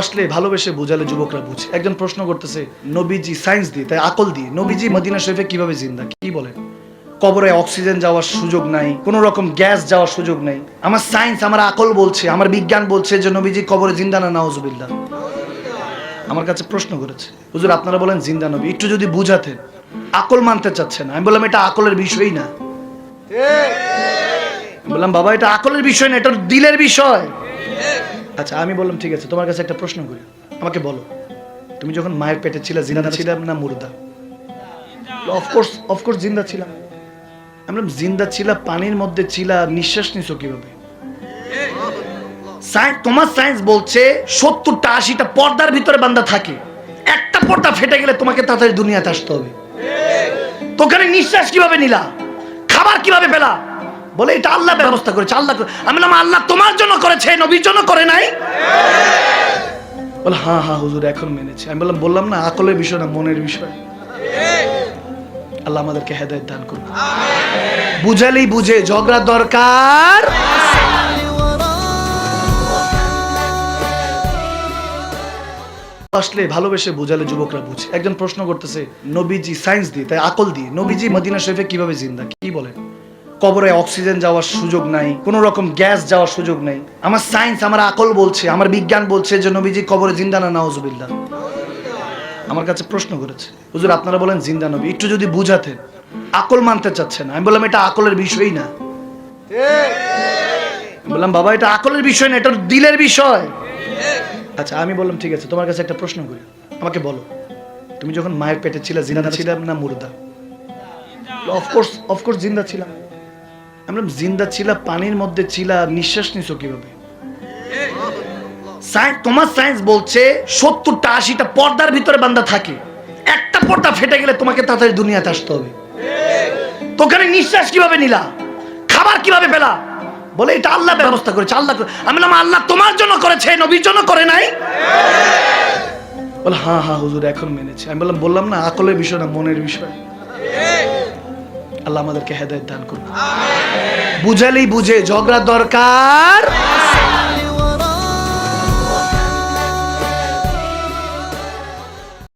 আসলে ভালোবেসে বোঝালে যুবকরা বুঝে। একজন প্রশ্ন করতেছে, নবীজি সায়েন্স দিয়ে, তাই আকল দিয়ে। নবীজি মদিনা শরীফে কীভাবে জিন্দা? কি বলেন কবরে অক্সিজেন যাওয়ার সুযোগ নাই, কোনো রকম গ্যাস যাওয়ার সুযোগ নাই। আমার সায়েন্স আমার আকল বলছে, আমার বিজ্ঞান বলছে যে নবীজি কবরে জিন্দা না, নাউজুবিল্লাহ। আমার কাছে প্রশ্ন করেছে, হুজুর আপনারা বলেন জিন্দা নবী, একটু যদি বুঝাতেন। আকল মানতে চাচ্ছেন আমি বললাম, এটা আকলের বিষয়ই না। বললাম, বাবা, এটা আকলের বিষয় না, এটা দিলের বিষয়। আচ্ছা আমি বললাম ঠিক আছে তোমার কাছে একটা প্রশ্ন করি। আমাকে বলো তুমি যখন মায়ের পেটে ছিলে জিন্দা ছিলাম না মুর্দা? অফকোর্স অফকোর্স জিন্দা ছিলাম। আমি বললাম জিন্দা ছিলা পানির মধ্যে ছিলা নিঃশ্বাস নিছো কীভাবে? সায়েন্স তোমার সায়েন্স বলছে সত্তরটা আশিটা পর্দার ভিতরে বান্দা থাকে। একটা পর্দা ফেটে গেলে তোমাকে তাড়াতাড়ি দুনিয়াতে আসতে হবে। তোখানে নিঃশ্বাস কীভাবে নিলা খাবার কীভাবে পেলা বলে, এটা আল্লাহ ব্যবস্থা করেছে, আল্লাহ আমি বললাম, আল্লাহ তোমার জন্য করেছে, নবীর জন্য করে নাই? বলে হ্যাঁ হ্যাঁ হুজুর, এখন মেনেছে। আমি বললাম বললাম না, আকলের বিষয় না, মনের বিষয়। আল্লাহ আমাদেরকে হেদায়ত দান করুন। বুঝালেই বুঝে, ঝগড়া দরকার। আসলে ভালোবেসে বোঝালে যুবকরা বুঝে। একজন প্রশ্ন করতেছে, নবীজি সায়েন্স দিয়ে, তাই আকল দিয়ে, নবীজি মদিনা শরীফে কীভাবে জিন্দা, কি বলেন কবরে অক্সিজেন যাওয়ার সুযোগ নাই, কোনো রকম গ্যাস যাওয়ার সুযোগ নাই। আমার সায়েন্স আমার আকল বলছে, আমার বিজ্ঞান বলছে যে নবীজি কবরে জিন্দানা না, নাউজুবিল্লাহ। আমার কাছে প্রশ্ন করেছে, হুজুর আপনারা বলেন জিন্দা নবী, একটু যদি বুঝাতেন, আকল মানতে চাচ্ছেন আমি বললাম, এটা আকলের বিষয়ই না। বললাম, বাবা, এটা আকলের বিষয় না, এটা দিলের বিষয়। আচ্ছা আমি বললাম, ঠিক আছে, তোমার কাছে একটা প্রশ্ন করি। আমাকে বলো, তুমি যখন মায়ের পেটে ছিলে, জিন্দা ছিলাম না মুর্দা? অফকোর্স অফকোর্স জিন্দা ছিলাম। আমি বললাম জিন্দা ছিলা, পানির মধ্যে ছিলা নিঃশ্বাস নিছো কীভাবে? সায়েন্স, তোমার সায়েন্স বলছে সত্তরটা, আশিটা পর্দার ভিতরে বান্দা থাকে। একটা পর্দা ফেটে গেলে তোমাকে তাড়াতাড়ি দুনিয়াতে আসতে হবে। তোখানে নিঃশ্বাস কীভাবে নিলা? খাবার কীভাবে পেলা? বলে, এটা আল্লাহ ব্যবস্থা করেছে, আল্লাহ আমি বললাম, আল্লাহ তোমার জন্য করেছে, নবীর জন্য করে নাই? বলে হ্যাঁ হ্যাঁ হুজুর, এখন মেনেছে। আমি বললাম বললাম না, আকলের বিষয় না, মনের বিষয়। আল্লাহ আমাদেরকে হেদায়ত দান করুন। বুঝালেই বুঝে ঝগড়া দরকার।